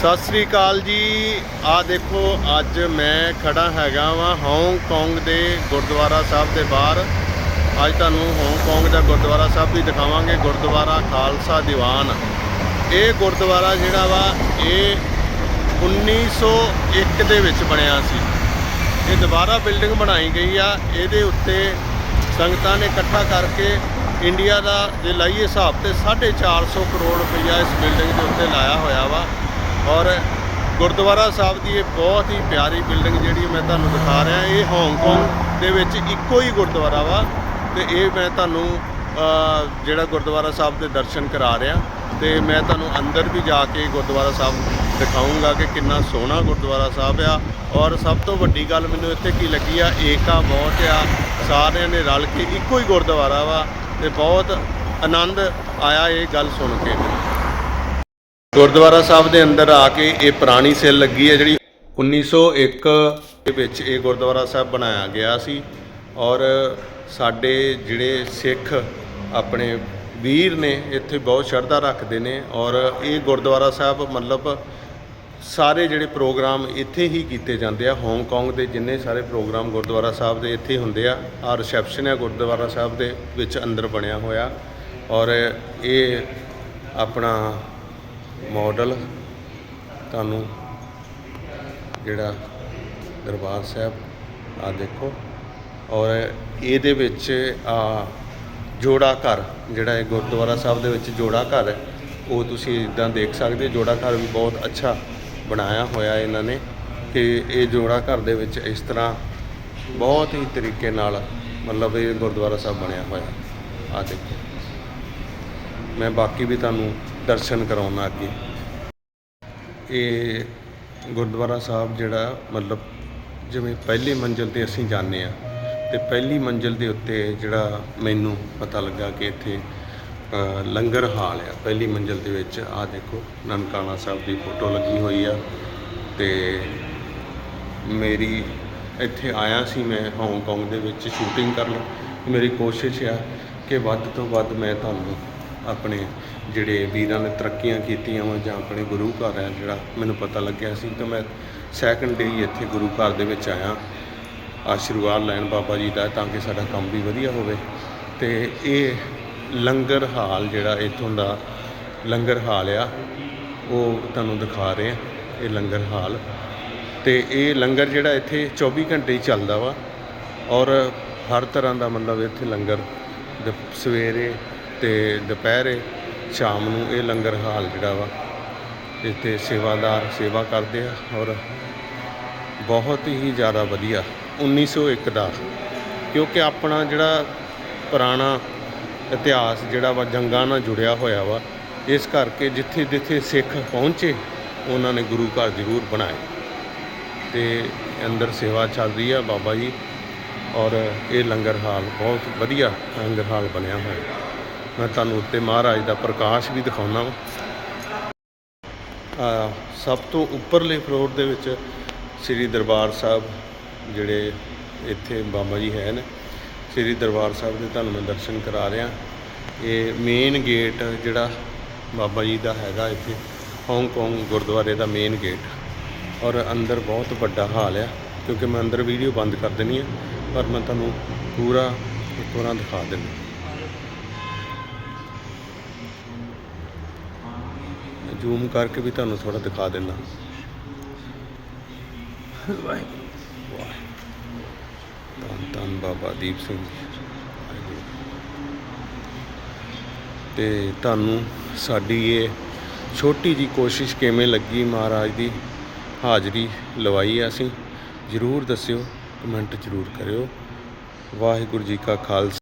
ਸਤਿ ਸ੍ਰੀ ਅਕਾਲ ਜੀ। ਆ ਦੇਖੋ, ਅੱਜ ਮੈਂ ਖੜਾ ਹੈਗਾ ਵਾਂ ਹਾਂਗਕਾਂਗ ਦੇ ਗੁਰਦੁਆਰਾ ਸਾਹਿਬ ਦੇ ਬਾਹਰ। ਅੱਜ ਤੁਹਾਨੂੰ ਹਾਂਗਕਾਂਗ ਦਾ ਗੁਰਦੁਆਰਾ ਸਾਹਿਬ ਵੀ ਦਿਖਾਵਾਂਗੇ, ਗੁਰਦੁਆਰਾ ਖਾਲਸਾ ਦੀਵਾਨ। ਇਹ ਗੁਰਦੁਆਰਾ ਜਿਹੜਾ ਵਾ, ਇਹ 1901 ਦੇ ਵਿੱਚ ਬਣਿਆ ਸੀ। ਇਹ ਦੁਬਾਰਾ ਬਿਲਡਿੰਗ ਬਣਾਈ ਗਈ ਆ। ਇਹਦੇ ਉੱਤੇ ਸੰਗਤਾਂ ਨੇ ਇਕੱਠਾ ਕਰਕੇ ਇੰਡੀਆ ਦਾ ਜੇ ਲਾਈਏ ਹਿਸਾਬ ਤੇ 450 ਕਰੋੜ ਰੁਪਈਆ ਇਸ ਬਿਲਡਿੰਗ ਦੇ ਉੱਤੇ ਲਾਇਆ ਹੋਇਆ ਵਾ। ਔਰ ਗੁਰਦੁਆਰਾ ਸਾਹਿਬ ਦੀ ਇਹ ਬਹੁਤ ਹੀ ਪਿਆਰੀ ਬਿਲਡਿੰਗ ਜਿਹੜੀ ਮੈਂ ਤੁਹਾਨੂੰ ਦਿਖਾ ਰਿਹਾ, ਇਹ ਹਾਂਗਕਾਂਗ ਦੇ ਵਿੱਚ ਇੱਕੋ ਹੀ ਗੁਰਦੁਆਰਾ ਵਾ ਤੇ ਇਹ ਮੈਂ ਤੁਹਾਨੂੰ ਜਿਹੜਾ ਗੁਰਦੁਆਰਾ ਸਾਹਿਬ ਦੇ ਦਰਸ਼ਨ ਕਰਾ ਰਿਹਾ। ਤੇ ਮੈਂ ਤੁਹਾਨੂੰ ਅੰਦਰ ਵੀ ਜਾ ਕੇ ਗੁਰਦੁਆਰਾ ਸਾਹਿਬ ਦਿਖਾਉਂਗਾ ਕਿ ਕਿੰਨਾ ਸੋਹਣਾ ਗੁਰਦੁਆਰਾ ਸਾਹਿਬ ਆ। ਔਰ ਸਭ ਤੋਂ ਵੱਡੀ ਗੱਲ ਮੈਨੂੰ ਇੱਥੇ ਕੀ ਲੱਗੀ ਆ ਏਕਾ ਬਹੁਤ ਆ। ਸਾਰਿਆਂ ਨੇ ਰਲ ਕੇ ਇੱਕੋ ਹੀ ਗੁਰਦੁਆਰਾ ਵਾ ਤੇ ਬਹੁਤ ਆਨੰਦ ਆਇਆ ਇਹ ਗੱਲ ਸੁਣ ਕੇ। ਗੁਰਦੁਆਰਾ ਸਾਹਿਬ ਦੇ ਅੰਦਰ ਆ ਕੇ ਇਹ ਪੁਰਾਣੀ ਸੇਲ ਲੱਗੀ ਹੈ, ਜਿਹੜੀ 1901 ਦੇ ਵਿੱਚ ਇਹ ਗੁਰਦੁਆਰਾ ਸਾਹਿਬ ਬਣਾਇਆ ਗਿਆ ਸੀ। ਔਰ ਸਾਡੇ ਜਿਹੜੇ ਸਿੱਖ ਆਪਣੇ ਵੀਰ ਨੇ, ਇੱਥੇ ਬਹੁਤ ਸ਼ਰਧਾ ਰੱਖਦੇ ਨੇ। ਔਰ ਇਹ ਗੁਰਦੁਆਰਾ ਸਾਹਿਬ ਮਤਲਬ ਸਾਰੇ ਜਿਹੜੇ ਪ੍ਰੋਗਰਾਮ ਇੱਥੇ ਹੀ ਕੀਤੇ ਜਾਂਦੇ ਆ। ਹਾਂਗਕਾਂਗ ਦੇ ਜਿੰਨੇ ਸਾਰੇ ਪ੍ਰੋਗਰਾਮ ਗੁਰਦੁਆਰਾ ਸਾਹਿਬ ਦੇ ਇੱਥੇ ਹੀ ਹੁੰਦੇ ਆ ਆ ਰਿਸੈਪਸ਼ਨ ਹੈ ਗੁਰਦੁਆਰਾ ਸਾਹਿਬ ਦੇ ਵਿੱਚ ਅੰਦਰ ਬਣਿਆ ਹੋਇਆ। ਔਰ ਇਹ ਆਪਣਾ ਮਾਡਲ ਤੁਹਾਨੂੰ ਜਿਹੜਾ ਦਰਬਾਰ ਸਾਹਿਬ ਆ ਦੇਖੋ। ਔਰ ਇਹਦੇ ਵਿੱਚ ਆ ਜੋੜਾ ਘਰ, ਜਿਹੜਾ ਇਹ ਗੁਰਦੁਆਰਾ ਸਾਹਿਬ ਦੇ ਵਿੱਚ ਜੋੜਾ ਘਰ ਹੈ, ਉਹ ਤੁਸੀਂ ਇਦਾਂ ਦੇਖ ਸਕਦੇ ਜੋੜਾ ਘਰ ਵੀ ਬਹੁਤ ਅੱਛਾ ਬਣਾਇਆ ਹੋਇਆ ਇਹਨਾਂ ਨੇ ਕਿ ਇਹ ਜੋੜਾ ਘਰ ਦੇ ਵਿੱਚ ਇਸ ਤਰ੍ਹਾਂ ਬਹੁਤ ਹੀ ਤਰੀਕੇ ਨਾਲ ਮਤਲਬ ਇਹ ਗੁਰਦੁਆਰਾ ਸਾਹਿਬ ਬਣਿਆ ਹੋਇਆ। ਆ ਦੇਖੋ। ਮੈਂ ਬਾਕੀ ਵੀ ਤੁਹਾਨੂੰ ਦਰਸ਼ਨ ਕਰਾਉਣਾ ਅੱਗੇ ਇਹ ਗੁਰਦੁਆਰਾ ਸਾਹਿਬ ਜਿਹੜਾ ਮਤਲਬ ਜਿਵੇਂ ਪਹਿਲੀ ਮੰਜ਼ਿਲ ਤੇ ਅਸੀਂ ਜਾਂਦੇ ਆ ਤੇ ਪਹਿਲੀ ਮੰਜ਼ਿਲ ਦੇ ਉੱਤੇ ਜਿਹੜਾ ਮੈਨੂੰ ਪਤਾ ਲੱਗਾ ਕਿ ਇੱਥੇ ਲੰਗਰ ਹਾਲ ਆ। ਪਹਿਲੀ ਮੰਜ਼ਿਲ ਦੇ ਵਿੱਚ ਆ ਦੇਖੋ, ਨਨਕਾਣਾ ਸਾਹਿਬ ਦੀ ਫੋਟੋ ਲੱਗੀ ਹੋਈ ਆ ਤੇ ਮੇਰੀ ਇੱਥੇ ਆਇਆ ਸੀ ਮੈਂ ਹਾਂਗਕਾਂਗ ਦੇ ਵਿੱਚ ਸ਼ੂਟਿੰਗ ਕਰਨ। ਮੇਰੀ ਕੋਸ਼ਿਸ਼ ਆ ਕਿ ਵੱਧ ਤੋਂ ਵੱਧ ਮੈਂ ਤੁਹਾਨੂੰ ਆਪਣੇ ਜਿਹੜੇ ਵੀਰਾਂ ਨੇ ਤਰੱਕੀਆਂ ਕੀਤੀਆਂ ਵਾ ਜਾਂ ਆਪਣੇ ਗੁਰੂ ਘਰ ਹੈ ਜਿਹੜਾ, ਮੈਨੂੰ ਪਤਾ ਲੱਗਿਆ ਸੀ ਤਾਂ ਮੈਂ ਸੈਕੰਡ ਡੇ ਇੱਥੇ ਗੁਰੂ ਘਰ ਦੇ ਵਿੱਚ ਆਇਆ। ਆਸ਼ੀਰਵਾਦ ਲੈਣ ਬਾਬਾ ਜੀ ਦਾ ਤਾਂ ਕਿ ਸਾਡਾ ਕੰਮ ਵੀ ਵਧੀਆ ਹੋਵੇ। ਤੇ ਇਹ ਲੰਗਰ ਹਾਲ ਜਿਹੜਾ ਇੱਥੋਂ ਦਾ ਲੰਗਰ ਹਾਲ ਆ, ਉਹ ਤੁਹਾਨੂੰ ਦਿਖਾ ਰਹੇ ਆ ਇਹ ਲੰਗਰ ਹਾਲ। ਤੇ ਇਹ ਲੰਗਰ ਜਿਹੜਾ ਇੱਥੇ 24 ਘੰਟੇ ਹੀ ਚੱਲਦਾ ਵਾ ਔਰ ਹਰ ਤਰ੍ਹਾਂ ਦਾ ਮਤਲਬ ਇੱਥੇ ਲੰਗਰ ਸਵੇਰੇ ਤੇ ਦੁਪਹਿਰੇ ਸ਼ਾਮ ਨੂੰ ਇਹ ਲੰਗਰ ਹਾਲ ਜਿਹੜਾ ਵਾ, ਇੱਥੇ ਸੇਵਾਦਾਰ ਸੇਵਾ ਕਰਦੇ ਆ ਔਰ ਬਹੁਤ ਹੀ ਜ਼ਿਆਦਾ ਵਧੀਆ 1901 ਦਾ। ਕਿਉਂਕਿ ਆਪਣਾ ਜਿਹੜਾ ਪੁਰਾਣਾ ਇਤਿਹਾਸ ਜਿਹੜਾ ਵਾ, ਜੰਗਾਂ ਨਾਲ ਜੁੜਿਆ ਹੋਇਆ ਵਾ, ਇਸ ਕਰਕੇ ਜਿੱਥੇ ਜਿੱਥੇ ਸਿੱਖ ਪਹੁੰਚੇ, ਉਹਨਾਂ ਨੇ ਗੁਰੂ ਘਰ ਜ਼ਰੂਰ ਬਣਾਏ। ਤੇ ਅੰਦਰ ਸੇਵਾ ਚੱਲ ਰਹੀ ਆ ਬਾਬਾ ਜੀ ਔਰ ਇਹ ਲੰਗਰ ਹਾਲ ਬਹੁਤ ਵਧੀਆ ਲੰਗਰ ਹਾਲ ਬਣਿਆ ਹੋਇਆ। ਮੈਂ ਤੁਹਾਨੂੰ ਉੱਤੇ ਮਹਾਰਾਜ ਦਾ ਪ੍ਰਕਾਸ਼ ਵੀ ਦਿਖਾਉਣਾ ਵਾ। ਆ, ਸਭ ਤੋਂ ਉੱਪਰਲੇ ਫਲੋਰ ਦੇ ਵਿੱਚ ਸ੍ਰੀ ਦਰਬਾਰ ਸਾਹਿਬ ਜਿਹੜੇ ਇੱਥੇ ਬਾਬਾ ਜੀ ਹੈ ਨੇ, ਸ੍ਰੀ ਦਰਬਾਰ ਸਾਹਿਬ ਦੇ ਤੁਹਾਨੂੰ ਮੈਂ ਦਰਸ਼ਨ ਕਰਾ ਰਿਹਾ। ਇਹ ਮੇਨ ਗੇਟ ਜਿਹੜਾ ਬਾਬਾ ਜੀ ਦਾ ਹੈਗਾ ਇੱਥੇ ਹਾਂਗਕਾਂਗ ਗੁਰਦੁਆਰੇ ਦਾ ਮੇਨ ਗੇਟ ਔਰ ਅੰਦਰ ਬਹੁਤ ਵੱਡਾ ਹਾਲ ਆ, ਕਿਉਂਕਿ ਮੈਂ ਅੰਦਰ ਵੀਡੀਓ ਬੰਦ ਕਰ ਦੇਣੀ ਆ, ਪਰ ਮੈਂ ਤੁਹਾਨੂੰ ਪੂਰਾ ਇੱਕ ਵਾਰਾਂ ਦਿਖਾ ਦਿੰਦਾ ਜ਼ੂਮ ਕਰਕੇ ਵੀ ਤੁਹਾਨੂੰ ਥੋੜਾ ਦਿਖਾ ਦਿੰਦਾ। ਵਾਹਿਗੁਰੂ। ਧੰਨ ਧੰਨ ਬਾਬਾ ਦੀਪ ਸਿੰਘ ਜੀ। ਤੇ ਤੁਹਾਨੂੰ ਸਾਡੀ ਇਹ ਛੋਟੀ ਜੀ ਕੋਸ਼ਿਸ਼ ਕਿਵੇਂ ਲੱਗੀ ਮਹਾਰਾਜ ਦੀ ਹਾਜ਼ਰੀ ਲਵਾਈ ਆ ਅਸੀਂ, ਜਰੂਰ ਦੱਸਿਓ, ਕਮੈਂਟ ਜਰੂਰ ਕਰਿਓ। ਵਾਹਿਗੁਰੂ ਜੀ ਕਾ ਖਾਲਸਾ।